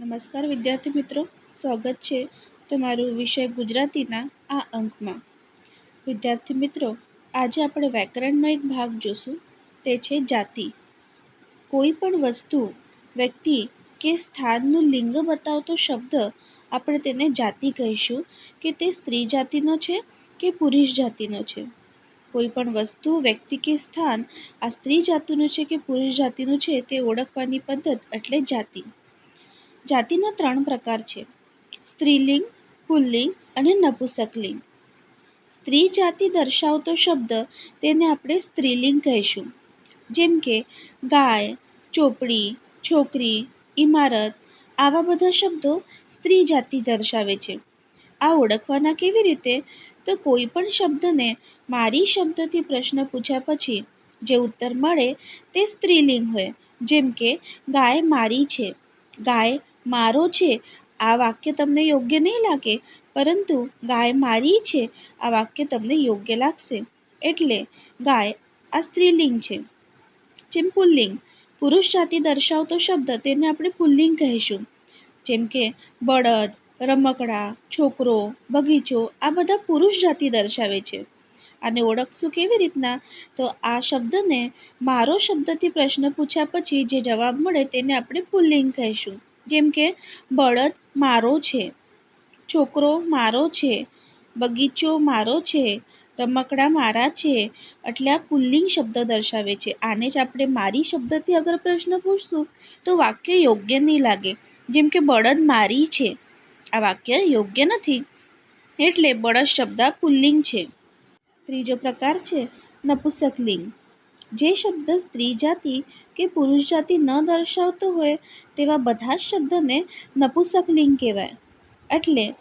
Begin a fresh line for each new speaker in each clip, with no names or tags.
નમસ્કાર વિદ્યાર્થી મિત્રો, સ્વાગત છે તમારું વિષય ગુજરાતીના આ અંકમાં. વિદ્યાર્થી મિત્રો, આજે આપણે વ્યાકરણનો એક ભાગ જોશું, તે છે જાતિ. કોઈ પણ વસ્તુ, વ્યક્તિ કે સ્થાનનું લિંગ બતાવતો શબ્દ આપણે તેને જાતિ કહીશું કે તે સ્ત્રી જાતિનો છે કે પુરુષ જાતિનો છે. કોઈ પણ વસ્તુ, વ્યક્તિ કે સ્થાન આ સ્ત્રી જાતિનું છે કે પુરુષ જાતિનું છે તે ઓળખવાની પદ્ધત એટલે જાતિ. જાતિના ત્રણ પ્રકાર છે. સ્ત્રીલિંગ, પુલ્લિંગ અને નપુસકલિંગ. સ્ત્રી જાતિ દર્શાવતો શબ્દ તેને આપણે સ્ત્રીલિંગ કહીશું. જેમ કે, ગાય, ચોપડી, છોકરી ઇમારત આવા બધા શબ્દો સ્ત્રી જાતિ દર્શાવે છે. આ ઓળખવાના કેવી રીતે? તો કોઈ પણ શબ્દને મારી શબ્દથી પ્રશ્ન પૂછ્યા પછી જે ઉત્તર મળે તે સ્ત્રીલિંગ હોય. જેમ કે, ગાય મારી છે. ગાય મારો છે. આ વાક્ય તમને યોગ્ય નહીં લાગે, પરંતુ ગાય મારી છે. આ વાક્ય તમને યોગ્ય લાગશે. એટલે ગાય આ સ્ત્રીલિંગ છે. જેમ પુલ્લિંગ પુરુષ જાતિ દર્શાવતો શબ્દ તેને આપણે પુલ્લિંગ કહીશું. જેમ કે બળદ, રમકડા, છોકરો, બગીચો આ બધા પુરુષ જાતિ દર્શાવે છે. આને ઓળખશું કેવી રીતના? તો આ શબ્દને મારો શબ્દથી પ્રશ્ન પૂછ્યા પછી જે જવાબ મળે તેને આપણે પુલ્લિંગ કહીશું. જેમ કે, બળદ મારો છે, છોકરો મારો છે, બગીચો મારો છે, રમકડા મારા છે, એટલે આ પુલ્લિંગ શબ્દ દર્શાવે છે. આને જ આપણે મારી શબ્દથી અગર પ્રશ્ન પૂછશું, તો વાક્ય યોગ્ય નહીં લાગે. જેમ કે, બળદ મારી છે. આ વાક્ય યોગ્ય નથી. એટલે બળદ શબ્દ પુલ્લિંગ છે. ત્રીજો પ્રકાર છે, નપુંસકલિંગ. જે શબ્દ સ્ત્રી જાતિ કે પુરુષ જાતિ ન દર્શાવતો હોય તેવા બધા જ શબ્દને નપુસકલિંગ કહેવાય. એટલે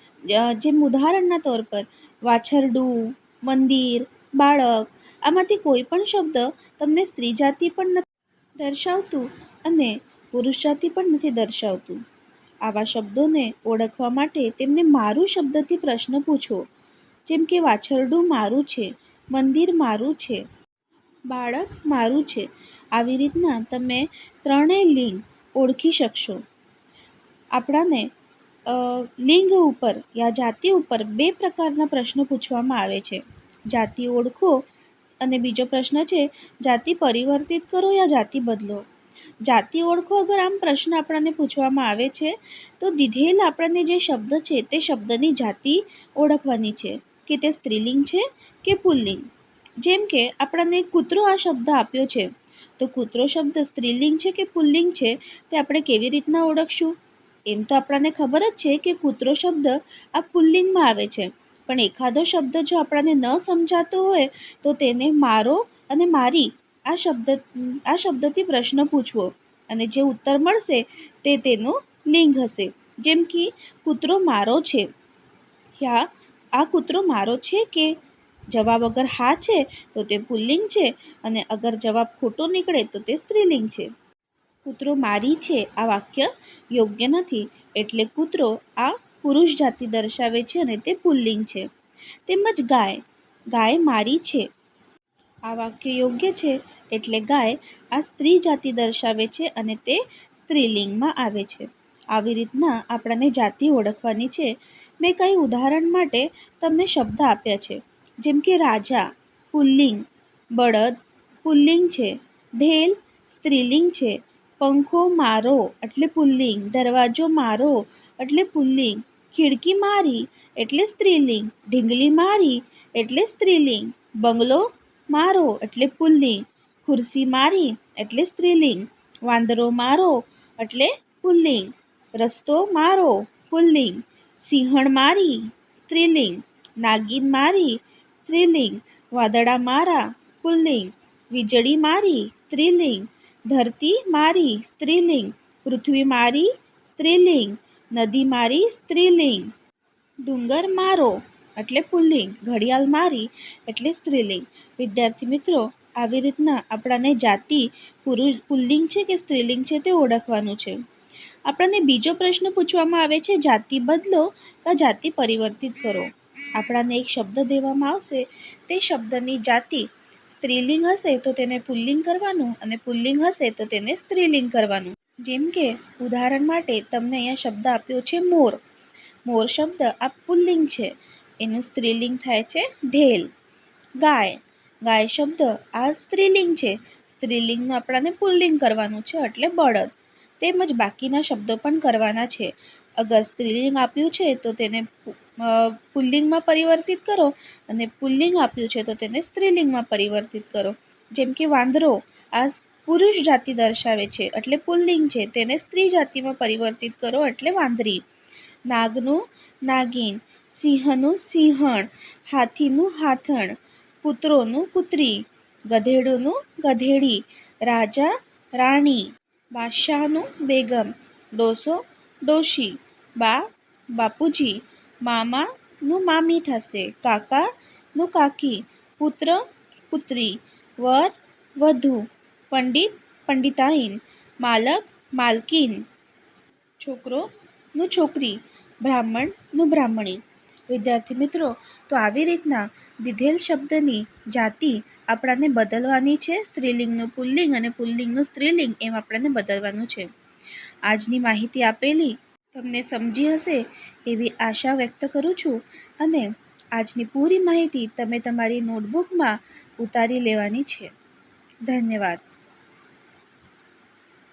જેમ ઉદાહરણના તौर પર, વાછરડું, મંદિર, બાળક, આમાંથી કોઈ પણ શબ્દ તમને સ્ત્રી જાતિ પણ નથી દર્શાવતું અને પુરુષ જાતિ પણ નથી દર્શાવતું. આવા શબ્દોને ઓળખવા માટે તેમને મારું શબ્દથી પ્રશ્ન પૂછો. જેમ કે, વાછરડું મારું છે, મંદિર મારું છે બાળક મારું છે. આવી રીતના તમે ત્રણેય લિંગ ઓળખી શકશો. આપણાને લિંગ ઉપર યા જાતિ ઉપર બે પ્રકારના પ્રશ્નો પૂછવામાં આવે છે. જાતિ ઓળખો અને બીજો પ્રશ્ન છે, જાતિ પરિવર્તિત કરો યા જાતિ બદલો? જાતિ ઓળખો અગર આમ પ્રશ્ન આપણને પૂછવામાં આવે છે, તો દીધેલ આપણને જે શબ્દ છે તે શબ્દની જાતિ ઓળખવાની છે. કે તે સ્ત્રીલિંગ છે કે પુલ્લિંગ? જેમ કે આપણને કૂતરો આ શબ્દ આપ્યો છે. તો કૂતરો શબ્દ સ્ત્રીલિંગ છે કે પુલ્લિંગ છે તે આપણે કેવી રીતના ઓળખશું? એમ તો આપણને ખબર જ છે કે કૂતરો શબ્દ આ પુલ્લિંગમાં આવે છે. પણ એખાદો શબ્દ જો આપણને ન સમજાતો હોય તો તેને મારો અને મારી આ શબ્દ, આ શબ્દથી પ્રશ્ન પૂછવો. અને જે ઉત્તર મળશે તે તેનું લિંગ હશે. જેમ કે કૂતરો મારો છે. યા આ કૂતરો મારો છે કે જવાબ અગર હા છે, તો તે પુલ્લિંગ છે અને અગર જવાબ ખોટો નીકળે, તો તે સ્ત્રીલિંગ છે. કૂતરો મારી છે, આ વાક્ય યોગ્ય નથી, એટલે કૂતરો આ પુરુષ જાતિ દર્શાવે છે અને તે પુલ્લિંગ છે. તેમજ ગાય ગાય મારી છે. આ વાક્ય યોગ્ય છે, એટલે ગાય આ સ્ત્રી જાતિ દર્શાવે છે અને તે સ્ત્રીલિંગમાં આવે છે. આવી રીતના આપણને જાતિ ઓળખવાની છે. મેં કઈ ઉદાહરણ માટે તમને શબ્દ આપ્યા છે. જેમ કે રાજા, પુલ્લિંગ, બળદ, પુલ્લિંગ છે ઢેલ સ્ત્રીલિંગ છે, પંખો મારો એટલે પુલ્લિંગ, દરવાજો મારો એટલે પુલ્લિંગ, ખિડકી મારી એટલે સ્ત્રીલિંગ, ઢીંગલી મારી એટલે સ્ત્રીલિંગ, બંગલો મારો એટલે પુલ્લિંગ, ખુરશી મારી એટલે સ્ત્રીલિંગ, વાંદરો મારો એટલે પુલ્લિંગ, રસ્તો મારો પુલ્લિંગ, સિંહણ મારી સ્ત્રીલિંગ, નાગિન મારી સ્ત્રીલિંગ, વાદળા મારા, પુલ્લિંગ, વીજળી મારી, સ્ત્રીલિંગ, ધરતી મારી, સ્ત્રીલિંગ, પૃથ્વી મારી, સ્ત્રીલિંગ, નદી મારી, સ્ત્રીલિંગ. ડુંગર મારો, એટલે પુલ્લિંગ, ઘડિયાળ મારી, એટલે સ્ત્રીલિંગ. વિદ્યાર્થી મિત્રો, આવી રીતના આપણાને જાતિ, પુરુષ, પુલ્લિંગ છે કે સ્ત્રીલિંગ છે તે ઓળખવાનું છે. આપણને બીજો પ્રશ્ન પૂછવામાં આવે છે, જાતિ બદલો કા જાતિ પરિવર્તિત કરો? આપણાને એક શબ્દ દેવામાં આવશે, તે શબ્દની જાતિ સ્ત્રીલિંગ હશે તો તેને પુલ્લિંગ કરવાનું અને પુલ્લિંગ હશે તો તેને સ્ત્રીલિંગ કરવાનું. જેમ કે, ઉદાહરણ માટે તમને અહીંયા શબ્દ આપ્યો છે મોર. મોર શબ્દ આ પુલ્લિંગ છે. એનું સ્ત્રીલિંગ થાય છે ઢેલ. ગાય. ગાય શબ્દ આ સ્ત્રીલિંગ છે. સ્ત્રીલિંગનું આપણાને પુલ્લિંગ કરવાનું છે એટલે બળદ. તેમજ બાકીના શબ્દો પણ કરવાના છે. અગર સ્ત્રીલિંગ આપ્યું છે, તો તેને પુલ્લિંગમાં પરિવર્તિત કરો અને પુલ્લિંગ આપ્યું છે, તો તેને સ્ત્રીલિંગમાં પરિવર્તિત કરો. જેમ કે વાંદરો આ પુરુષ જાતિ દર્શાવે છે, એટલે પુલ્લિંગ છે, તેને સ્ત્રી જાતિમાં પરિવર્તિત કરો, એટલે વાંદરી. નાગનું નાગિન, સિંહનું સિંહણ, હાથીનું હાથણ કૂતરોનું કૂતરી ગધેડોનું ગધેડી, રાજા રાણી, બાદશાહનું બેગમ, ડોસો ડોશી. બા, બાપુજી, મામાનું મામી થશે, કાકાનું કાકી, પુત્ર, પુત્રી, વર, વધુ, પંડિત, પંડિતાઈન, માલક, માલકીન, છોકરોનું છોકરી, બ્રાહ્મણનું બ્રાહ્મણી. વિદ્યાર્થી મિત્રો, તો આવી રીતના દીધેલ શબ્દની જાતિ આપણાને બદલવાની છે. સ્ત્રીલિંગનું પુલ્લિંગ અને પુલ્લિંગનું સ્ત્રીલિંગ એમ આપણને બદલવાનું છે. આજની માહિતી આપેલી તમને સમજી હશે એવી આશા વ્યક્ત કરું છું અને આજની પૂરી માહિતી તમે તમારી નોટબુકમાં ઉતારી લેવાની છે. ધન્યવાદ.